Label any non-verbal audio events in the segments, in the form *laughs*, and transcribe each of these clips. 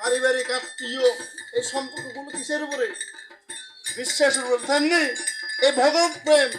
পারিবারিক আত্মীয়, এই সম্পর্কগুলো কিসের উপরে? বিশ্বাসের উপর। তেমনি এই ভগবত প্রেম,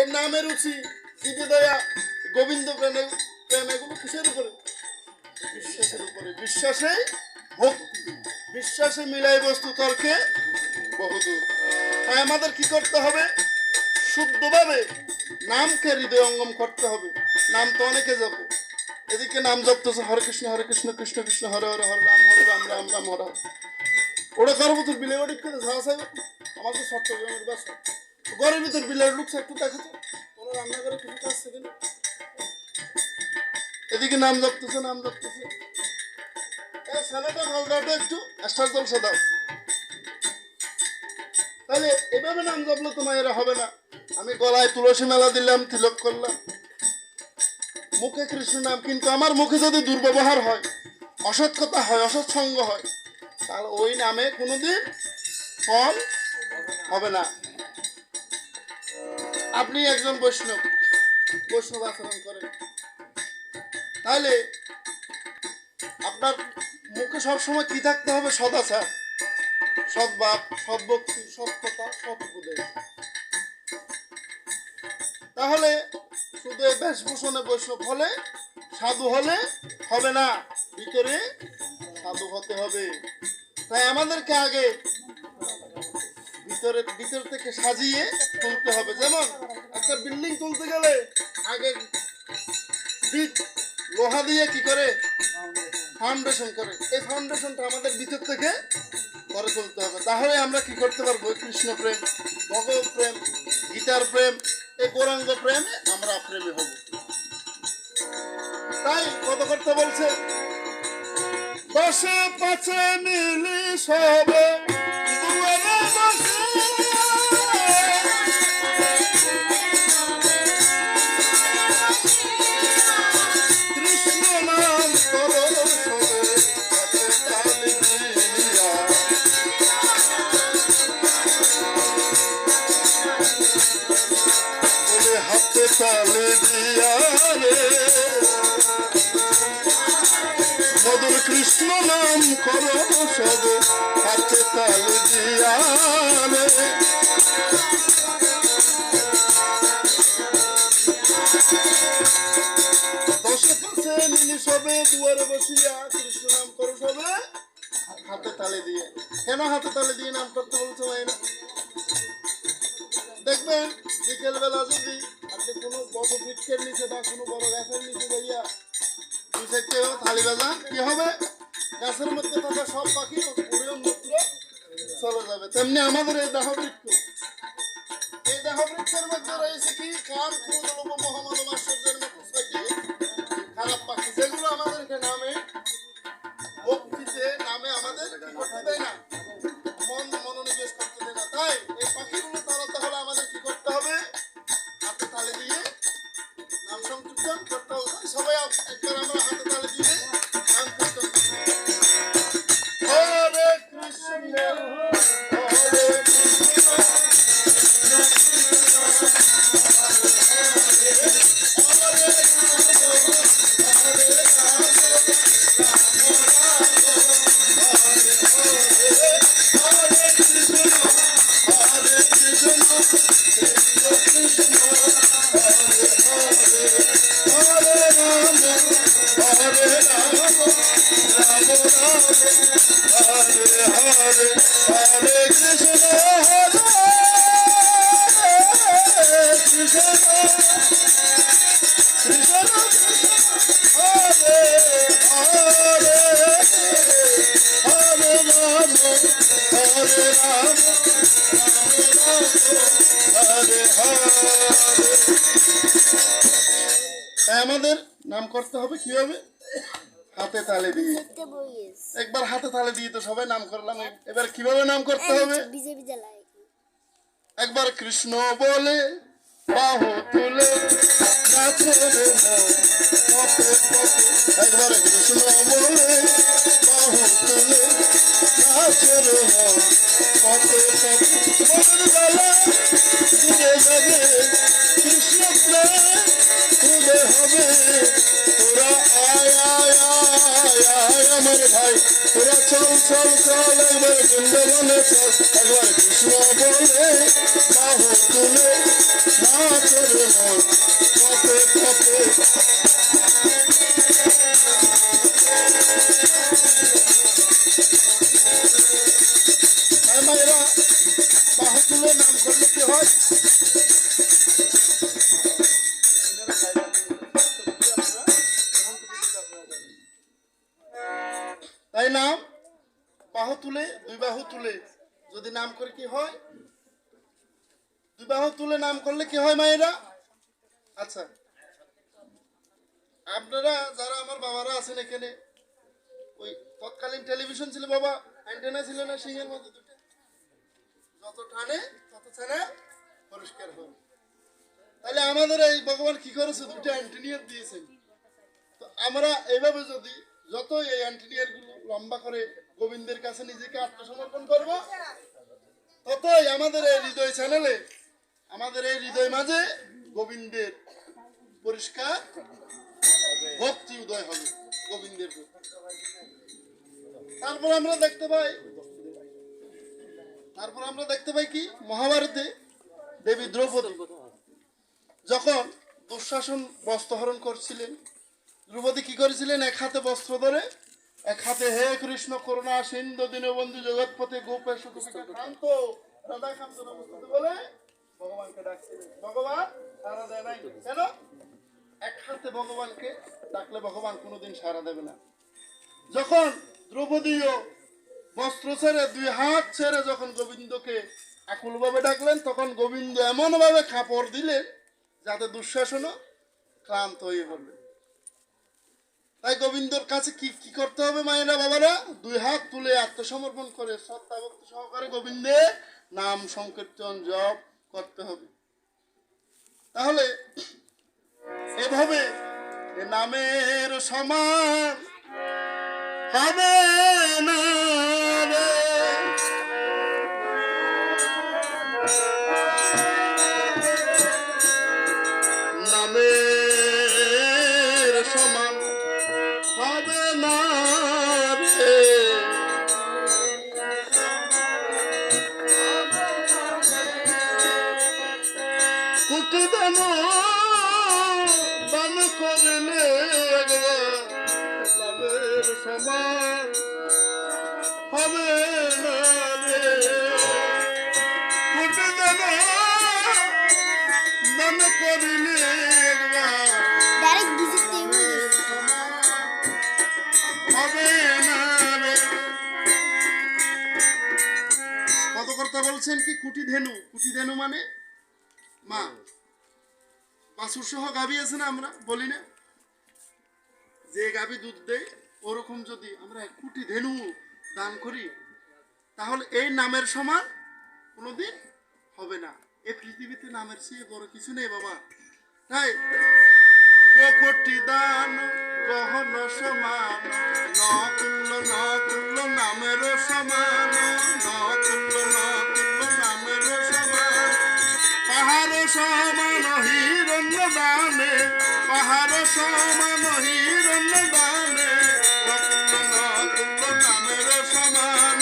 এর নামের রুচি দয়া গোবিন্দ প্রেম প্রেম, এগুলো কিসের উপরে? বিশ্বাসের উপরে। বিশ্বাসে ভক্তি। বিশ্বাসে মিলাই বস্তু তর্কে বহুদূর। তাই আমাদের কি করতে হবে? শুদ্ধভাবে নামকে হৃদয় অঙ্গম করতে হবে। নাম তো অনেকে যাবে এদিকে নাম জপতেছে, হরে কৃষ্ণ হরে কৃষ্ণ কৃষ্ণ কৃষ্ণ, হরে হরে হরে, রাম হরে, রাম রাম রাম, হরে। ওটা কারও ভিতর বিলে ওটা করে সাহেব আমার তো চট্টগ্রামের বাসা ঘরের ভিতর বিলের লুকছে একটু দেখো তো। কোনো কিছু কাজ এদিকে নাম জপতেছে নাম জপতেছে। এই ভালো একটু দাও। তাহলে এভাবে নাম জপলে তোমার এরা হবে না। আমি গলায় তুলসী মেলা দিলাম, তিলক করলাম। মুখে কৃষ্ণ নাম, কিন্তু আমার মুখে যদি দুর্ব্যবহার হয় অসৎ কথা হয় অসৎ সঙ্গ হয়, তাহলে ওই নামে কোনোদিন ফল হবে না। আপনি একজন বৈষ্ণব বৈষ্ণব আচরণ করেন। তাহলে আপনার মুখে সবসময় কি থাকতে হবে? সদাচার সদ্ভাব সদ্ভক্তি সৎ কথা, সৎ উপদেশ। তাহলে বেশভূষণে বৈষ্ণব হলে, সাধু হলে হবে না। ভিতরে সাধু হতে হবে। তাই আমাদেরকে আগে ভিতরে ভিতর থেকে সাজিয়ে তুলতে হবে। যেমন একটা বিল্ডিং তুলতে গেলে আগে ভিত লোহা দিয়ে কি করে? ফাউন্ডেশন করে। এই ফাউন্ডেশনটা আমাদের ভিতর থেকে করে তুলতে হবে। তাহলে আমরা কি করতে পারব? কৃষ্ণ প্রেম, ভগবত প্রেম, গীতার প্রেম এই গৌরাঙ্গ প্রেমে আমরা প্রেমে হব তাই কত করতে বলছে দশে পাঁচে মিলি সবে মধুর কৃষ্ণ নাম করো সবে হাতে তালে দিয়া দশে পাশে মিলি সবে, দুয়ারে বসিয়া কৃষ্ণ নাম করো সবে, হাতে তালে দিয়ে। কেন হাতে তালে দিয়ে নাম করতে বলছো দেখবেন বিকেল বেলা যদি বড় বৃক্ষের নিচে বা কোনো বড় গাছের নিচে যাইয়া সাইডে থালি বাজা, কি হবে? গাছের মধ্যে থাকা সব পাখি উড়ে মূত্র চলে যাবে। তেমনি আমাদের এই দেহ বৃক্ষ এই দেহ বৃক্ষের মধ্যে রয়েছে কি? কাম ক্রোধ লোভ মোহাম্মদ মাস্টারদের মতো খারাপ পাখি সবাই *laughs* আপ- নাম করতে হবে কীভাবে হাতে তালে দিয়ে। একবার হাতে তালে দিয়ে তো সবাই নাম করলাম। এবার কীভাবে নাম করতে হবে? একবার কৃষ্ণ বলে বাহু তুলে। একবার কৃষ্ণ বলে বাহু তুলে নাচে রে মন, চল চল চল একবার বৃন্দাবনে চল একবার কৃষ্ণ বলে বাহু তুলে, দুই বাহু তুলে যদি নাম করে কি হয়? দুই বাহু তুলে নাম করলে কি হয় মায়েরা? আচ্ছা। আপনারা যারা আমার বাবারা আছেন এখানে, ওই তৎকালীন টেলিভিশন ছিল বাবা, অ্যান্টেনা ছিল না সিংহের দুটো। যত টানে, তত ছানা পরিষ্কার হবে তাহলে আমাদের এই ভগবান কি করেছে? দুটো অ্যান্টিনিয়ার দিয়েছেন। তো আমরা এইভাবে যদি যত এই অ্যান্টিনিয়ার লম্বা করে গোবিন্দের কাছে নিজেকে আত্মসমর্পণ করব। ততই আমাদের এই হৃদয় চ্যানেলে আমাদের এই হৃদয় মাঝে গোবিন্দের পরিষ্কার ভক্তি উদয় হবে গোবিন্দের তারপর আমরা দেখতে পাই, তারপর আমরা দেখতে পাই কি? মহাভারতে দেবী দ্রৌপদী যখন দুঃশাসন বস্ত্রহরণ করছিলেন, দ্রৌপদী কি করেছিলেন? এক হাতে বস্ত্র ধরে এক হাতে হে কৃষ্ণ করুণা সিন্ধু দীনবন্ধু জগৎপতি গোপে শান্ত রাধা বলে ভগবানকে ডাকছিলেন ভগবান সারা দেয় নাই। কেন? এক হাতে ভগবানকে ডাকলে ভগবান কোনোদিন সারা দেবে না। যখন দ্রৌপদীও বস্ত্র ছেড়ে দুই হাত ছেড়ে যখন গোবিন্দকে আকুলভাবে ডাকলেন তখন গোবিন্দ এমনভাবে খাপড় দিলেন যাতে দুঃশাসনও ক্লান্ত হয়ে পড়লেন তাই গোবিন্দর কাছে কি কি করতে হবে মায়েরা বাবারা? দুই হাত তুলে আত্মসমর্পণ করে শ্রদ্ধা, ভক্তি সহকারে গোবিন্দে নাম সংকীর্তন জপ করতে হবে। তাহলে এভাবে নামের সমান হবে কুটি দান করলে লাভের সমান হবে না রে কুটি দান করলে। কত কথা বলছেন কি? কুটি ধেনু কুটি ধেনু মানে মা। বাছুর সহ গাভী আছে না আমরা? বলি না? যে গাভী দুধ দেয়, ওরকম যদি আমরা এক কুটি ধেনু দান করি, তাহলে এই নামের সমান কোনোদিন হবে না। এই পৃথিবীতে নামের চেয়ে বড় কিছু নেই বাবা। তাই গোকটি দান, গহন সমান নতুল্য নতুল্য নামের সমান নতুল্য নতুল্য নামের সমান। পাহাড় সমান দানে, পাহাড় সমান হিরণ্য দানে নামের সমান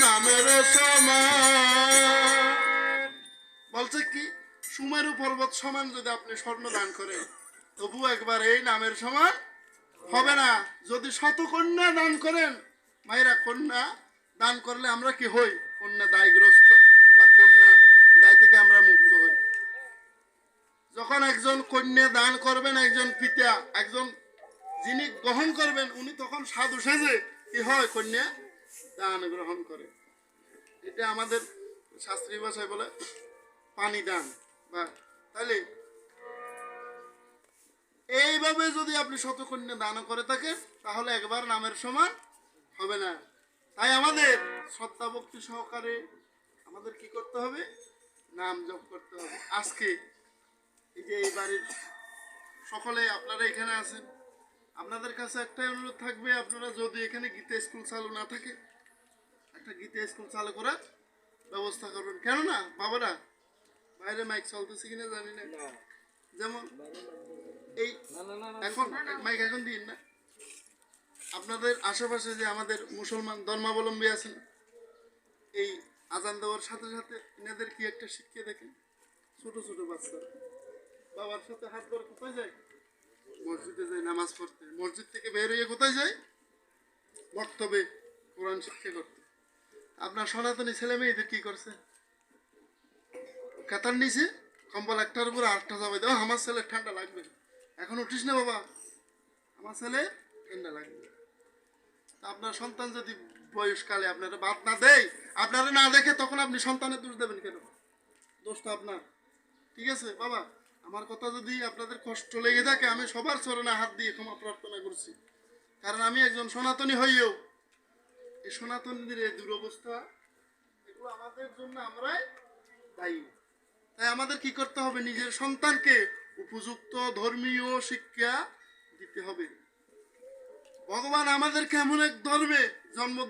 নামের সমান। বলছে কি, সুমেরু পর্বত সমান যদি আপনি স্বর্ণ দান করেন, তবু একবার এই নামের সমান হবে না। যদি শত কন্যা দান করেন, মায়েরা কন্যা দান করলে আমরা কি হই? কন্যা দায়গ্রস্ত। যখন একজন কন্যা দান করবেন, একজন পিতা, একজন যিনি গ্রহণ করবেন, উনি তখন সাধু সেজে, কি হয় কন্যা? দান গ্রহণ করে। এটা আমাদের শাস্ত্রীয় ভাষায় বলে পানি দান বা তাহলে এইভাবে যদি আপনি শতকন্যা দান করে থাকেন, তাহলে একবার নামের সমান হবে না। তাই আমাদের শ্রদ্ধা ভক্তি সহকারে আমাদের কি করতে হবে? নাম জপ করতে হবে। আজকে এই যে এই বাড়ির সকলে আপনারা এখানে আছেন আপনাদের কাছে একটাই অনুরোধ থাকবে আপনারা যদি এখানে গীতা স্কুল চালু না থাকে একটা গীতা স্কুল চালু করার ব্যবস্থা করবেন। কেননা বাবারা বাইরে মাইক চলতেছে কিনা জানি না। যেমন এই এখন মাইক এখন দিন না। আপনাদের আশেপাশে যে আমাদের মুসলমান ধর্মাবলম্বী আছেন এই আজান দেওয়ার সাথে সাথে এনাদের কি একটা শিক্ষা দেখেন? ছোট ছোট বাচ্চা বাবার সাথে হাত ধরে কোথায় যায়? মসজিদে যায়, নামাজ পড়তে। মসজিদ থেকে বের কোথায় যায়? বক্তব্যে কোরআন শিক্ষা করতে। আপনার সনাতনী ছেলে মেয়েদের কি করছে? কাতার নিচে কম্বল একটার উপর আটটা যাবে দাও আমার ছেলে ঠান্ডা লাগবে এখন উঠিস না বাবা। আমার ছেলে ঠান্ডা লাগবে আপনার সন্তান যদি বয়সকালে আপনারা বাদ না দেয়, আপনারা না দেখে তখন আপনি সন্তানের দোষ দেবেন কেন? দোষটা আপনার। ঠিক আছে, বাবা? আমার কথা যদি আপনাদের কষ্ট লেগে থাকে, আমি সবার চরণে হাত দিয়ে ক্ষমা প্রার্থনা করছি। কারণ আমি একজন সনাতনী হইও। এই সনাতনীদের এই দুরবস্থা, এগুলো আমাদের জন্য আমরাই দায়ী। তাই আমাদের কি করতে হবে? নিজের সন্তানকে উপযুক্ত ধর্মীয় শিক্ষা দিতে হবে। ভগবান আমাদেরকে এমন এক ধর্মে জন্ম